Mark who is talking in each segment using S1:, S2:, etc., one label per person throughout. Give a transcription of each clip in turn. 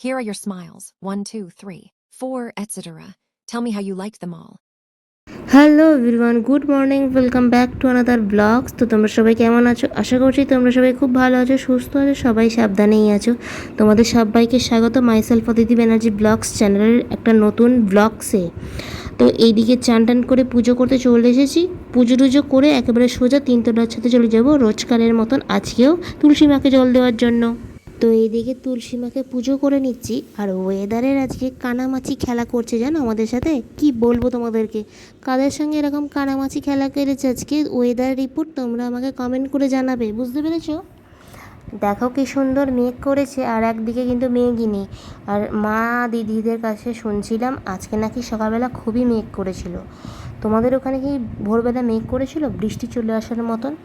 S1: Here are your smiles. One, two, three, four, etc. Tell me how you liked them all.
S2: Hello everyone good morning welcome back to another blogs তো তোমরা সবাই কেমন আছো? আশা করছি তোমরা সবাই খুব ভালো আছো সুস্থ আছো সবাই সাবধানেই আছো। তোমাদের সবাইকে স্বাগত মাইসেলফ অদিতি ব্যানার্জি ব্লগস চ্যানেলের একটা নতুন ব্লগসে তো এইদিকে চান টান করে পুজো করতে চলে এসেছি। পুজো টুজো করে একেবারে সোজা তিনতলার ছাতে চলে যাব। রোজকারের মতন আজকেও তুলসী মাকে জল দেওয়ার জন্য। তো এইদিকে তুলসী মাকে পুজো করে নিচ্ছি। আর ওয়েদারের আজকে কানামাছি খেলা করছে জানো আমাদের সাথে? কি বলব তোমাদেরকে? কাদের সঙ্গে এরকম কানামাছি খেলা করেছে আজকে? ওয়েদার রিপোর্ট তোমরা আমাকে কমেন্ট করে জানাবে, বুঝতে পেরেছ? দেখো কি সুন্দর মেঘ করেছে আর একদিকে কিন্তু মেঘই নেই। আর মা দিদিদের কাছে শুনছিলাম, আজকে নাকি সকালবেলা খুবই মেঘ করেছিল। তোমাদের ওখানে কি ভোরবেলা মেঘ করেছিল? বৃষ্টি চলে আসার মতন?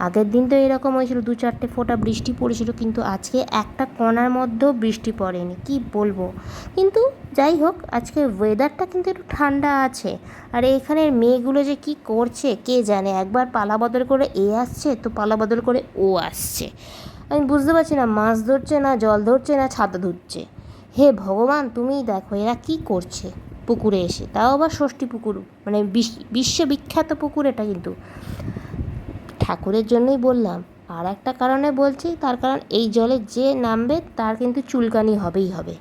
S2: আগের দিন তো এরকম হয়েছিল, দু চারটে ফোঁটা বৃষ্টি পড়েছিল, কিন্তু আজকে একটা কণার মধ্যেও বৃষ্টি পড়েনি, কি বলব? কিন্তু যাই হোক, আজকে ওয়েদারটা কিন্তু একটু ঠান্ডা আছে। আর এখানের মেয়েগুলো যে কি করছে, কে জানে? একবার পালা বদল করে এ আসছে, তো পালা বদল করে ও আসছে। আমি বুঝতে পারছি না, মাছ ধরছে না, জল ধরছে না, ছাতা ধরছে। হে ভগবান তুমিই দেখো, এরা কি করছে পুকুরে এসে? তাও আবার ষষ্ঠী পুকুর মানে বিশ্ব- বিশ্ববিখ্যাত পুকুর এটা কিন্তু। ঠাকুরের জন্যই বললাম। আর একটা কারণে বলছি, তার কারণ এই জলে যে নামবে, তার কিন্তু চুলকানি হবেই হবে।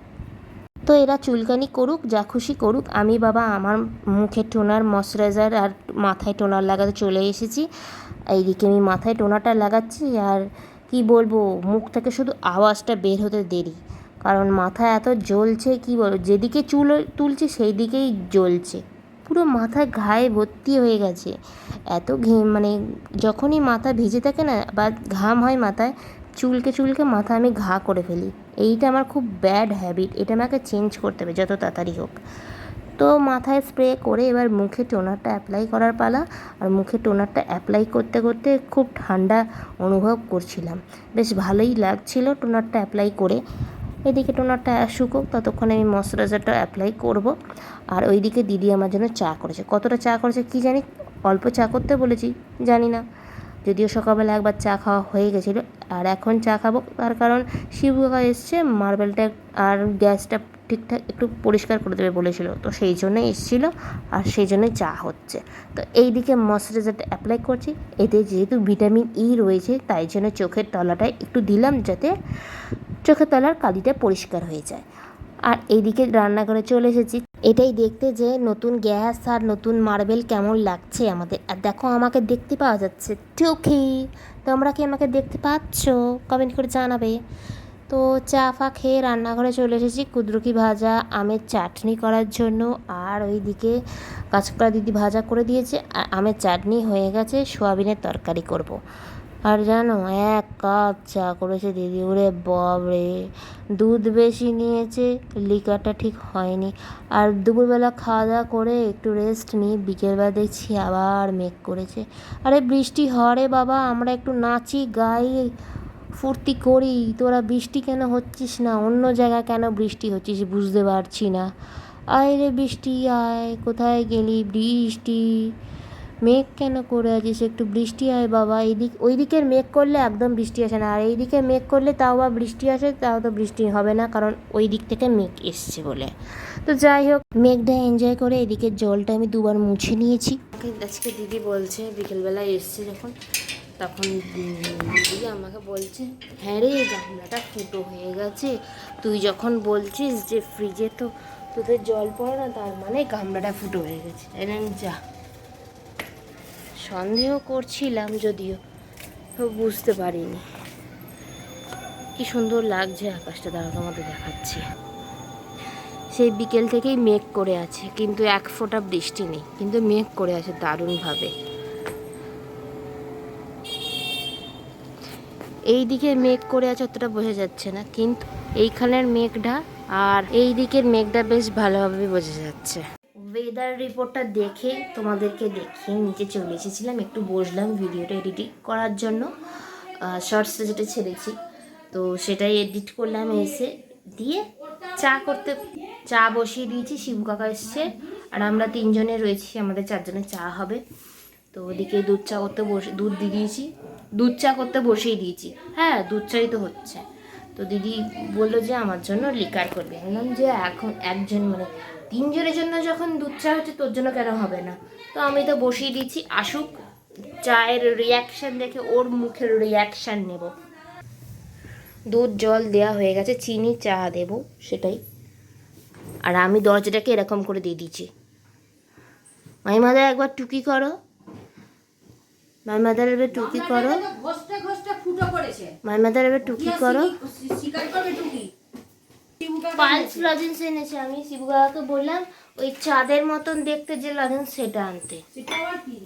S2: তো এরা চুলকানি করুক, যা খুশি করুক, আমি বাবা আমার মুখে টোনার, ময়শ্চারাইজার আর মাথায় টোনার লাগাতে চলে এসেছি। এইদিকে আমি মাথায় টোনারটা লাগাচ্ছি, আর কি বলব, মুখ থেকে শুধু আওয়াজটা বের হতে দেরি। কারণ মাথা এত জ্বলছে, কি বলব, যেদিকে চুল তুলছি সেই দিকেই জ্বলছে। পুরো মাথায় ঘায়ে ভর্তি হয়ে গেছে। এত ঘে মানে যখনই মাথা ভিজে থাকে না বা ঘাম হয় মাথায়, চুলকে চুলকে মাথা আমি ঘা করে ফেলি। এইটা আমার খুব ব্যাড হ্যাবিট এটা আমাকে চেঞ্জ করতে হবে যত তাড়াতাড়ি হোক। তো মাথায় স্প্রে করে এবার মুখে টোনারটা অ্যাপ্লাই করার পালা আর মুখে টোনারটা অ্যাপ্লাই করতে করতে খুব ঠান্ডা অনুভব করছিলাম। বেশ ভালোই লাগছিল টোনারটা অ্যাপ্লাই করে। এদিকে টোনারটা শুকুক, ততক্ষণে আমি ময়শ্চারাইজারটা অ্যাপ্লাই করব। আর ওইদিকে দিদি আমার জন্য চা করেছে। কতটা চা করেছে কি জানি? অল্প চা করতে বলেছি, জানি না। যদিও সকালবেলা একবার চা খাওয়া হয়ে গেছিল, আর এখন চা খাব। তার কারণ শিব কাকা এসছে, মার্বেলটা আর গ্যাসটা ঠিকঠাক একটু পরিষ্কার করে দেবে বলেছিল। তো সেই জন্যই এসেছিল, আর সেই জন্যই চা হচ্ছে। তো এই দিকে ময়শ্চারাইজারটা অ্যাপ্লাই করছি। এতে যেহেতু ভিটামিন ই রয়েছে, তাই জন্য চোখের তলাটায় একটু দিলাম যাতে চোখের তলার কালিটা পরিষ্কার হয়ে যায়। আর এইদিকে রান্নাঘরে চলে এসেছি। এটাই দেখতে যে নতুন গ্যাস আর নতুন মার্বেল কেমন লাগছে আমাদের। আর দেখো আমাকে দেখতে পাওয়া যাচ্ছে। টুকি, তোমরা কি আমাকে দেখতে পাচ্ছ? কমেন্ট করে জানাবে। তো চা ফা খেয়ে রান্নাঘরে চলে এসেছি কুদরুকি ভাজা, আমের চাটনি করার জন্য। আর ওইদিকে কাঁচকড়া দিদি ভাজা করে দিয়েছে। আর আমের চাটনি হয়ে গেছে, সোয়াবিনের তরকারি করব। আর জানো, এক কাপ চা করেছে দিদি। ওরে বাবরে দুধ বেশি নিয়েছে লিকারটা ঠিক হয়নি। আর দুপুরবেলা খাওয়া দাওয়া করে একটু রেস্ট নিই বিকেলবেলা দেখছি আবার মেঘ করেছে। আরে বৃষ্টি হরে বাবা, আমরা একটু নাচি, গাই, ফুর্তি করি। তোরা বৃষ্টি কেন হচ্ছিস না? অন্য জায়গায় কেন বৃষ্টি হচ্ছিস বুঝতে পারছি না। আয় রে বৃষ্টি, আয়, কোথায় গেলি বৃষ্টি? মেঘ কেন করে আছিস একটু বৃষ্টি হয় বাবা। এইদিক ওই দিকের মেঘ করলে একদম বৃষ্টি আসে না। আর এই দিকে মেঘ করলে তাও বা বৃষ্টি আসে, তাও তো বৃষ্টি হবে না, কারণ ওই দিক থেকে মেঘ এসছে বলে। তো যাই হোক, মেঘটা এনজয় করে এদিকে জলটা আমি দুবার মুছে নিয়েছি। আজকে দিদি বলছে বিকেলবেলা এসছে যখন, তখন দিদি আমাকে বলছে হ্যাঁ রে গামলাটা ফুটো হয়ে গেছে। তুই যখন বলছিস যে ফ্রিজে তো তোদের জল পড়ে না, তার মানে গামলাটা ফুটো হয়ে গেছে। এরকম যা। সন্দেহ করছিলাম যদিও বুঝতে পারিনি। কি সুন্দর লাগছে আকাশটা দাঁড়া তোমাদের দেখাচ্ছি। সেই বিকেল থেকেই মেঘ করে আছে, কিন্তু এক ফোঁটা বৃষ্টি নেই, কিন্তু মেঘ করে আছে দারুণভাবে। এই দিকে মেঘ করে আছে অতটা বোঝা যাচ্ছে না, কিন্তু এইখানের মেঘটা আর এই দিকের মেঘটা বেশ ভালোভাবে বোঝা যাচ্ছে। ওয়েদার রিপোর্টটা দেখে তোমাদেরকে দেখিয়ে নিচে চলে এসেছিলাম। একটু বসলাম ভিডিওটা এডিটিং করার জন্য। শর্টসে যেটা ছেড়েছি, তো সেটাই এডিট করলাম এসে। দিয়ে চা করতে, চা বসিয়ে দিয়েছি, শিবু কাকা এসছে। আর আমরা তিনজনে রয়েছি, আমাদের চারজনের চা হবে। তো ওদিকে দুধ চা করতে বসে, দুধ দিয়ে দিয়েছি। দুধ চা করতে বসিয়ে দিয়েছি। হ্যাঁ দুধ চাই তো হচ্ছে। তো দিদি বলল যে আমার জন্য লিকার করবে। বললাম যে এখন একজন মানে তিনজনের জন্য যখন দুধ চা হচ্ছে তোর জন্য কেন হবে না? তো আমি তো বসিয়ে দিচ্ছি। আসুক চায়ের রিয়াকশান দেখে ওর মুখের রিয়াকশান নেব। দুধ জল দেওয়া হয়ে গেছে চিনি চা দেব সেটাই। আর আমি দরজাটাকে এরকম করে দিয়ে দিচ্ছি। মাইমাদা একবার টুকি করো। মাইমাদার এবার টুকি করো। মাইমাদার এবার টুকি করো। পালস লজেন্স এনেছে আমি শিবু শিবগাকে বললাম ওই চাঁদের মতন দেখতে যে লজেন্স সেটা আনতে।
S3: সেটা আবার কি?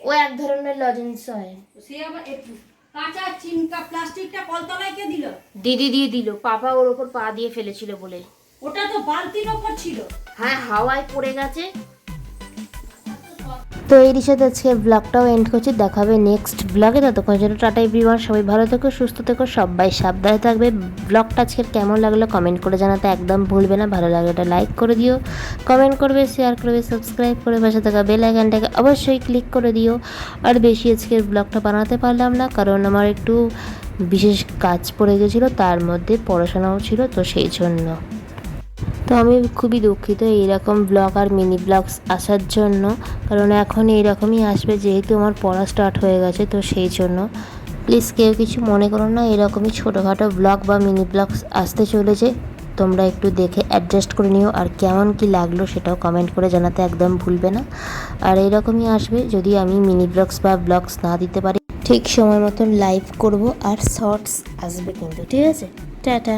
S2: ও এক ধরনের লজেন্স হয়।
S3: সে আবার একটু কাঁচা চিমকা প্লাস্টিকটা কলতলায় কে দিল?
S2: দিদি দিয়ে দিল পাপা ওর ওপর পা দিয়ে ফেলেছিল বলে।
S3: ওটা তো বালতির ওপর ছিল।
S2: হ্যাঁ হাওয়ায় পড়ে গেছে তো এর সাথে আজকে ব্লগটাও এন্ড করছি। দেখাবে নেক্সট ব্লগে ততক্ষণ জন্য টাটা এভরিওয়ান সবাই ভালো থেকো, সুস্থ থেকো, সবাই সাবধানে থাকবে। ব্লগটা আজকের কেমন লাগল কমেন্ট করে জানাতে একদম ভুলবে না। ভালো লাগলে এটা লাইক করে দিও। কমেন্ট করবে শেয়ার করবে সাবস্ক্রাইব করে পাশে থাকা বেল আইকনটাকে অবশ্যই ক্লিক করে দিও। আর বেশি আজকের ব্লগটা বানাতে পারলাম না, কারণ আমার একটু বিশেষ কাজ পড়ে গেছিল, তার মধ্যে পড়াশোনাও ছিল, তো সেই জন্য। তো আমি খুবই দুঃখিত এইরকম ব্লগ আর মিনি ব্লগস আসার জন্য। কারণ এখন এইরকমই আসবে যেহেতু আমার পড়া স্টার্ট হয়ে গেছে, তো সেই জন্য। প্লিজ কেউ কিছু মনে করো না এরকমই ছোটোখাটো ব্লগ বা মিনি ব্লগস আসতে চলেছে। তোমরা একটু দেখে অ্যাডজাস্ট করে নিও, আর কেমন কি লাগল সেটাও কমেন্ট করে জানাতে একদম ভুলবে না। আর এরকমই আসবে যদি আমি মিনি ব্লগস বা ব্লগস না দিতে পারি। ঠিক সময় মতন লাইভ করব, আর শর্টস আসবে কিন্তু, ঠিক আছে? টাটা।